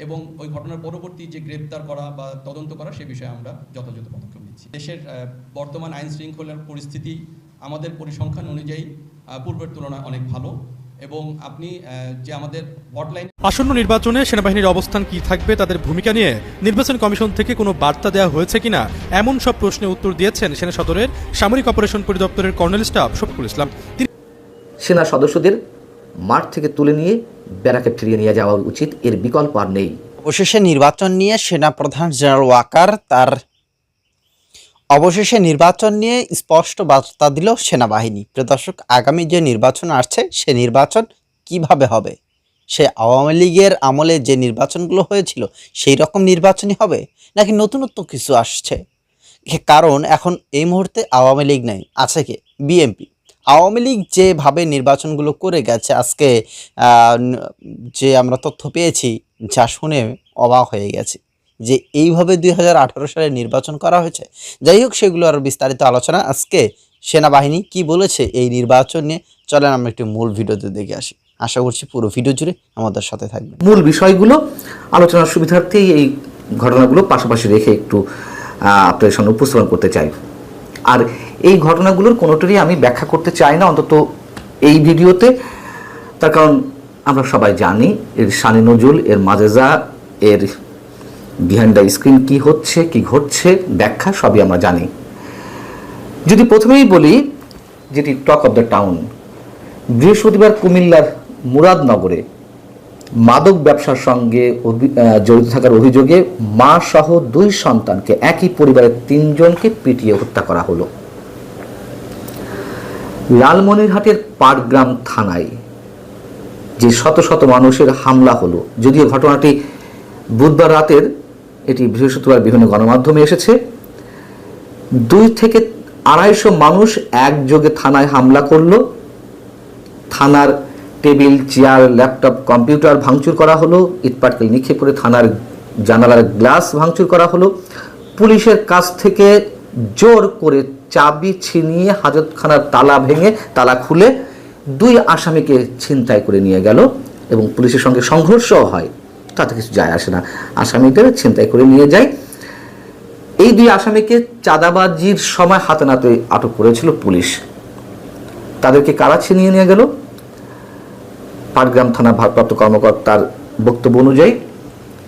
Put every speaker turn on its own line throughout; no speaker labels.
এবং ওই ঘটনার পরবর্তী যে গ্রেপ্তার করা বা তদন্ত করা সে বিষয়ে আমরা যথাযথ পদক্ষেপ নিচ্ছি। দেশের বর্তমান আইন শৃঙ্খলার পরিস্থিতি আমাদের পরিসংখ্যান অনুযায়ী পূর্বের তুলনায় অনেক ভালো এবং আপনি আহ, যে আমাদের হটলাইন
আসন্ন নির্বাচনে সেনাবাহিনীর অবস্থান কি থাকবে তাদের ভূমিকা নিয়ে নির্বাচন কমিশন থেকে কোনো বার্তা দেওয়া হয়েছে কিনা এমন সব প্রশ্নের উত্তর দিয়েছেন সেনা সদরের সামরিক অপারেশন পরিদপ্তরের কর্নেল স্টাফ শফিকুল ইসলাম।
সেনা সদস্যদের মাঠ থেকে তুলে নিয়ে ব্যারাকে ফিরিয়ে নিয়ে যাওয়া উচিত, এর বিকল্প আর নেই।
অবশেষে নির্বাচন নিয়ে সেনাপ্রধান জেনারেল ওয়াকার তার অবশেষে নির্বাচন নিয়ে স্পষ্ট বার্তা দিল সেনাবাহিনী। প্রিয় দর্শক, আগামী যে নির্বাচন আসছে, সে নির্বাচন কীভাবে হবে? সে আওয়ামী লীগের আমলে যে নির্বাচনগুলো হয়েছিল, সেই রকম নির্বাচনই হবে? নাকি নতুনত্ব কিছু আসছে? কারণ এখন এই মুহূর্তে আওয়ামী লীগ নেই, আছে কি? বিএমপি আওয়ামী লীগ যেভাবে নির্বাচনগুলো করে গেছে, আজকে যে আমরা তথ্য পেয়েছি যা শুনে অবাক হয়ে গেছে যে এইভাবে দুই হাজার আঠারো সালে নির্বাচন করা হয়েছে। যাই হোক, সেগুলো আরও বিস্তারিত আলোচনা। আজকে সেনাবাহিনী কি বলেছে এই নির্বাচন নিয়ে, চলেন আমরা একটু মূল ভিডিওতে দেখে আসি। আশা করছি পুরো ভিডিও জুড়ে আমাদের সাথে থাকবে
মূল বিষয়গুলো, আলোচনার সুবিধার্থেই এই ঘটনাগুলো পাশাপাশি রেখে একটু আপনাদের সামনে উপস্থাপন করতে চাই। আর এই ঘটনাগুলোর কোনোটারই আমি ব্যাখ্যা করতে চাই না, অন্তত এই ভিডিওতে। তার কারণ আমরা সবাই জানি এর সানি নজুল এর মাজেজা, এর বিহাইন্ড দ্য স্ক্রিন কি হচ্ছে, কি ঘটছে, ব্যাখ্যা সবই আমরা জানি। যদি প্রথমেই বলি যেটি টক অফ দ্য টাউন বৃহস্পতিবার কুমিল্লার মুরাদনগরে মাদক ব্যবসার সঙ্গে জড়িত থাকার অভিযোগে মা সহ দুই সন্তানকে একই পরিবারের তিনজনকে পিটিয়ে হত্যা করা হলো। লালমনিরহাটের পাটগ্রাম থানায় যে শত শত মানুষের হামলা হলো। যদিও ঘটনাটি বুধবার রাতের, এটি বৃহস্পতিবার বিভিন্ন গণমাধ্যমে এসেছে, দুই থেকে আড়াইশো মানুষ একযোগে থানায় হামলা করল। থানার টেবিল, চেয়ার, ল্যাপটপ, কম্পিউটার ভাঙচুর করা হলো। ইটপাটকেল নিক্ষেপ করে থানার জানালার গ্লাস ভাঙচুর করা হলো। পুলিশের কাছ থেকে জোর করে চাবি ছিনিয়ে হাজতখানার তালা ভেঙে তালা খুলে দুই আসামিকে ছিনতাই করে নিয়ে গেল এবং পুলিশের সঙ্গে সংঘর্ষও হয়। তাতে কিছু যায় আসে না। আসামিদের ছিনতাই করে নিয়ে যায়। এই দুই আসামিকে চাঁদাবাজির সময় হাতে নাতে আটক করেছিল পুলিশ। তাদেরকে কারা ছিনিয়ে নিয়ে গেল? পাটগ্রাম থানা ভারপ্রাপ্ত কর্মকর্তার বক্তব্য অনুযায়ী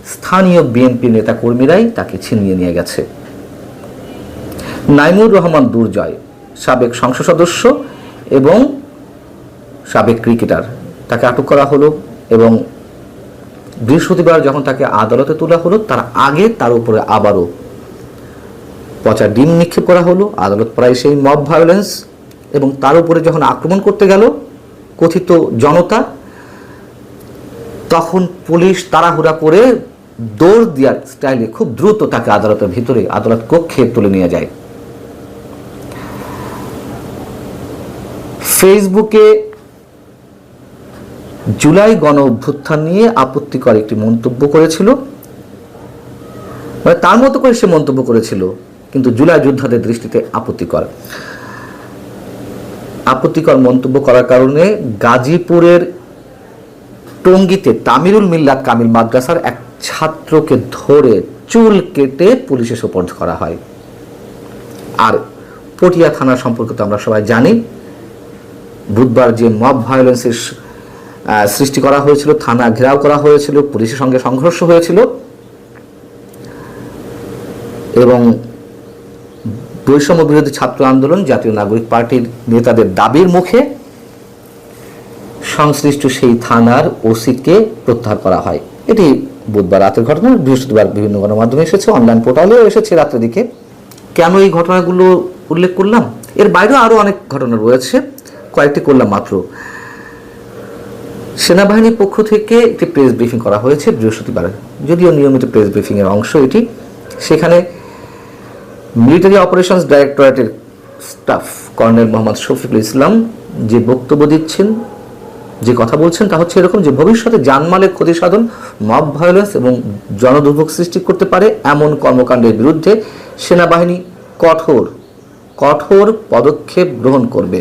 স্থানীয় বিএনপি নেতা কর্মীরাই তাকে ছিনিয়ে নিয়ে গেছে। নাইমুর রহমান দুর্জয়, সাবেক সংসদ সদস্য এবং সাবেক ক্রিকেটার। তাকে আটক করা হলো এবং বৃহস্পতিবার যখন তাকে আদালতে তোলা হলো, তার আগে তার উপরে আবারও পচা ডিম নিক্ষেপ করা হলো। আদালত প্রায় সেই মব ভায়োলেন্স এবং তার উপরে যখন আক্রমণ করতে গেল কথিত জনতা, তখন পুলিশ তাড়াহুড়া করে দৌড় দেওয়ার স্টাইলে খুব দ্রুত তাকে আদালতের ভিতরে, আদালত কক্ষে তুলে নিয়ে যায়। ফেসবুকে জুলাই গণ অভ্যুত্থান নিয়ে আপত্তিকর একটি মন্তব্য করেছিল। মানে তার মতো করে সে মন্তব্য করেছিল, কিন্তু জুলাই যোদ্ধাদের দৃষ্টিতে আপত্তিকর। আপত্তিকর মন্তব্য করার কারণে গাজীপুরের টঙ্গিতে তামিরুল মিল্লাত কামিল মাদ্রাসার এক ছাত্রকে ধরে চুল কেটে পুলিশে সোপর্দ করা হয়। আর পটিয়া থানা সম্পর্কে তো আমরা সবাই জানি বুধবার যে মব ভায়োলেন্সের সৃষ্টি করা হয়েছিল, থানা ঘেরাও করা হয়েছিল, পুলিশের সঙ্গে সংঘর্ষ হয়েছিল, এবং বৈষম্য বিরোধী ছাত্র আন্দোলন জাতীয় নাগরিক পার্টির নেতাদের দাবির মুখে সংশ্লিষ্ট সেই থানার ওসিকে প্রত্যাহার করা হয়। এটি বুধবার রাতের ঘটনা, বৃহস্পতিবার বিভিন্ন গণমাধ্যমে এসেছে, অনলাইন পোর্টালেও এসেছে রাতের দিকে। কেন এই ঘটনাগুলো উল্লেখ করলাম? এর বাইরেও আরও অনেক ঘটনা রয়েছে। কয়েকটি করলাম মাত্র। সেনাবাহিনীর পক্ষ থেকে একটি প্রেস ব্রিফিং করা হয়েছে বৃহস্পতিবার। যদিও নিয়মিত প্রেস ব্রিফিং এর অংশ এটি। সেখানে মিলিটারি অপারেশনস ডাইরেক্টরেটের স্টাফ কর্নেল মোহাম্মদ শফিকুল ইসলাম যে বক্তব্য দিচ্ছেন, যে কথা বলছেন, তা হচ্ছে এরকম যে ভবিষ্যতে জানমালের ক্ষতি সাধন মব ভায়োলেন্স এবং জনদুর্ভোগ সৃষ্টি করতে পারে এমন কর্মকাণ্ডের বিরুদ্ধে সেনাবাহিনী কঠোর কঠোর পদক্ষেপ গ্রহণ করবে।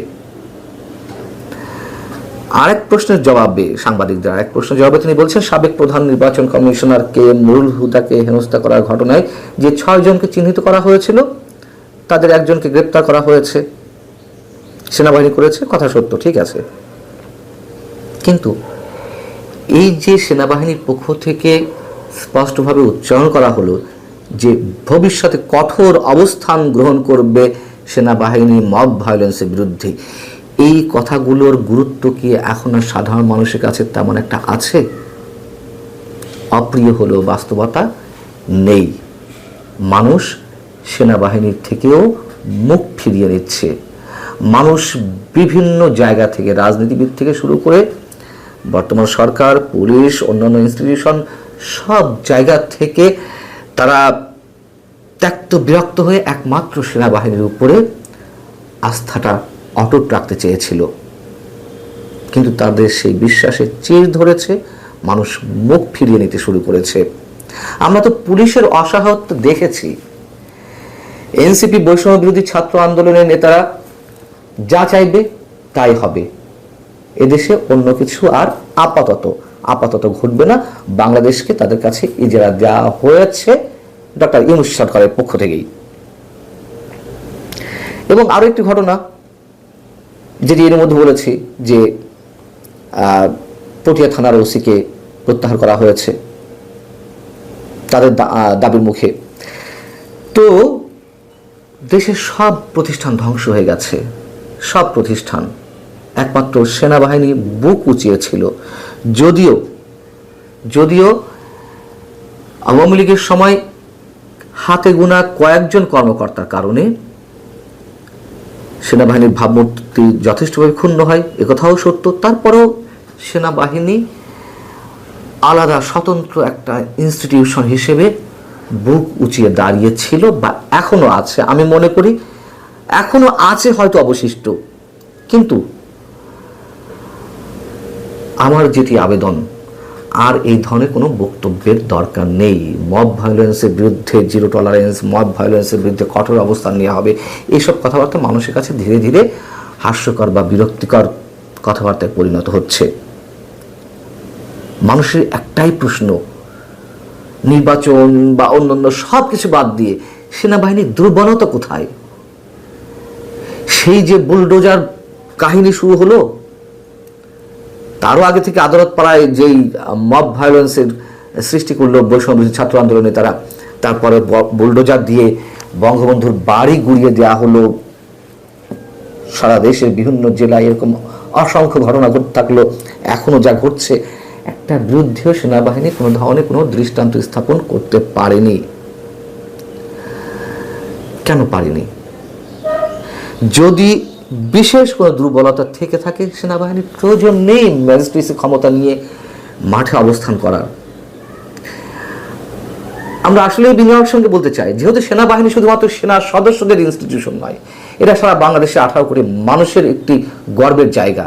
আরেক প্রশ্নের জবাবে, সাংবাদিকদের আরেক প্রশ্নের জবাবে তিনি বলছেন, সাবেক প্রধান নির্বাচন কমিশনার কে নুরুল হুদাকে হেনস্থা করার ঘটনায় যে ছয় জনকে চিহ্নিত করা হয়েছিল, তাদের একজনকে গ্রেপ্তার করা হয়েছে। সেনাবাহিনী করেছে, কথা সত্য, ঠিক আছে। কিন্তু এই যে সেনাবাহিনীর পক্ষ থেকে স্পষ্টভাবে উচ্চারণ করা হলো যে ভবিষ্যতে কঠোর অবস্থান গ্রহণ করবে সেনাবাহিনী মব ভায়োলেন্সের বিরুদ্ধে এই কথাগুলোর গুরুত্ব কি এখন সাধারণ মানুষের কাছে তেমন একটা আছে? অপ্রিয় হলেও বাস্তবতা নেই। মানুষ সেনাবাহিনীর থেকেও মুখ ফিরিয়ে নিচ্ছে। মানুষ বিভিন্ন জায়গা থেকে, রাজনীতিবিদ থেকে শুরু করে বর্তমান সরকার, পুলিশ, অন্যান্য ইনস্টিটিউশন সব জায়গা থেকে তারা ত্যক্ত বিরক্ত হয়ে একমাত্র সেনাবাহিনীর উপরে আস্থাটা অটুট রাখতে চেয়েছিল। কিন্তু তাদের সেই বিশ্বাসে চির ধরেছে, মানুষ মুখ ফিরিয়ে নিতে শুরু করেছে। আমরা তো পুলিশের অসহায়ত্ব দেখেছি। এনসিপি বৈষম্য বিরোধী ছাত্র আন্দোলনের নেতারা যা চাইবে তাই হবে। এদেশে অন্য কিছু আর আপাতত আপাতত ঘটবে না। বাংলাদেশকে তাদের কাছে ইজারা দেওয়া হয়েছে ডক্টর ইউনুস সরকারের পক্ষ থেকেই। এবং আরও একটি ঘটনা যেটি এর মধ্যে বলেছি যে পটিয়া থানার ওসিকে প্রত্যাহার করা হয়েছে তাদের দাবির মুখে। তো, দেশের সব প্রতিষ্ঠান ধ্বংস হয়ে গেছে। সব প্রতিষ্ঠান। একমাত্র সেনাবাহিনী বুক উঁচিয়েছিল। যদিও যদিও আওয়ামী লীগের সময় হাতে গোনা কয়েকজন কর্মকর্তার কারণে সেনাবাহিনীর ভাবমূর্তি যথেষ্টভাবে ক্ষুণ্ণ হয় একথাও সত্য। তারপরেও সেনাবাহিনী আলাদা স্বতন্ত্র একটা ইনস্টিটিউশন হিসেবে বুক উঁচিয়ে দাঁড়িয়েছিল বা এখনও আছে, আমি মনে করি। এখনও আছে হয়তো অবশিষ্ট, কিন্তু আমার যেটি আবেদন আর এই ধরনের কোনো বক্তব্যের দরকার নেই। মব ভায়োলেন্সের বিরুদ্ধে জিরো টলারেন্স মব ভায়োলেন্সের বিরুদ্ধে কঠোর অবস্থান নেওয়া হবে এইসব কথাবার্তা মানুষের কাছে ধীরে ধীরে হাস্যকর বা বিরক্তিকর কথাবার্তায় পরিণত হচ্ছে। মানুষের একটাই প্রশ্ন, নির্বাচন বা অন্যান্য সব কিছু বাদ দিয়ে সেনাবাহিনীর দুর্বলতা কোথায়? সেই যে বুলডোজার কাহিনী শুরু হলো তারও আগে থেকে আদালত পাড়ায় যেই মব ভায়োলেন্সের সৃষ্টি করল বৈষম্য ছাত্র আন্দোলনে তারা, তারপরে বুলডোজার দিয়ে বঙ্গবন্ধুর বাড়ি গুড়িয়ে দেওয়া হলো। সারা দেশের বিভিন্ন জেলায় এরকম অসংখ্য ঘটনা ঘটতে থাকল। এখনও যা ঘটছে, একটা বিরুদ্ধেও সেনাবাহিনী কোনো ধরনের কোনো দৃষ্টান্ত স্থাপন করতে পারেনি। কেন পারেনি? যদি বিশেষ কোনো দুর্বলতা থেকে থাকে, সেনাবাহিনীর প্রয়োজন নেই ম্যাজিস্ট্রেসি ক্ষমতা নিয়ে মাঠে অবস্থান করার। আমরা আসলে বিনিয়োগের সঙ্গে বলতে চাই, যেহেতু সেনাবাহিনী শুধুমাত্র সেনা সদস্যদের ইনস্টিটিউশন নয়, এটা সারা বাংলাদেশে আঠারো কোটি মানুষের একটি গর্বের জায়গা।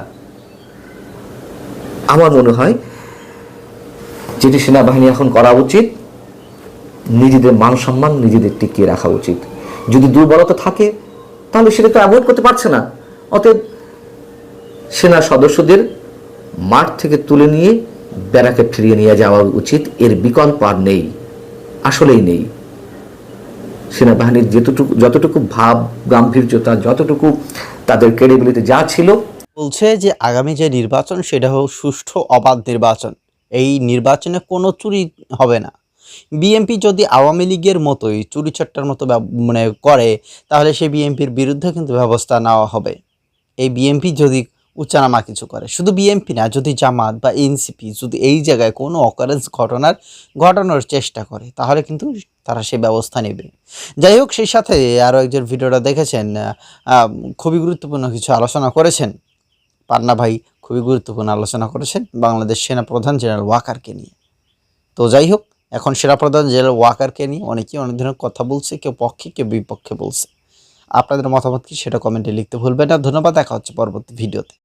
আমার মনে হয় যেটি সেনাবাহিনী এখন করা উচিত, নিজেদের মান সম্মান নিজেদের টিকিয়ে রাখা উচিত। যদি দুর্বলতা থাকে তাহলে সেটা তো অ্যাভয়েড করতে পারছে না। অতএব সেনা সদস্যদের মাঠ থেকে তুলে নিয়ে ব্যারাকে ফিরিয়ে নিয়ে যাওয়া উচিত। এর বিকল্প আর নেই, আসলেই নেই। সেনাবাহিনীর যেতটুকু, যতটুকু ভাব, গাম্ভীর্যতা, যতটুকু তাদের ক্রেডিবিলিটি যা ছিল।
বলছে যে আগামী যে নির্বাচন, সেটা হোক সুষ্ঠু অবাধ নির্বাচন। এই নির্বাচনে কোনো চুরি হবে না। বিএনপি যদি আওয়ামী লীগের মতোই চুরি চট্টার মতো মানে করে, তাহলে সেই বিএনপির বিরুদ্ধে কিন্তু ব্যবস্থা নেওয়া হবে। এই বিএনপি যদি উচ্চানামা কিছু করে, শুধু বিএনপি না, যদি জামাত বা এনসিপি যদি এই জায়গায় কোনো অকারেন্স ঘটনার, ঘটানোর চেষ্টা করে, তাহলে কিন্তু তারা সে ব্যবস্থা নেবে। যাই হোক, সেই সাথে আরও একজন ভিডিওটা দেখেছেন খুবই গুরুত্বপূর্ণ কিছু আলোচনা করেছেন। পান্না ভাই খুবই গুরুত্বপূর্ণ আলোচনা করেছেন বাংলাদেশ সেনা প্রধান জেনারেল ওয়াকারকে নিয়ে। তো যাই হোক এখন সেরা প্রধান জেলার ওয়াকারকে নিয়ে অনেকেই অনেক ধরনের কথা বলছে, কেউ পক্ষে, কেউ বিপক্ষে বলছে। আপনাদের মতামত কি সেটা কমেন্টে লিখতে ভুলবেন না। ধন্যবাদ, দেখা হচ্ছে পরবর্তী ভিডিওতে।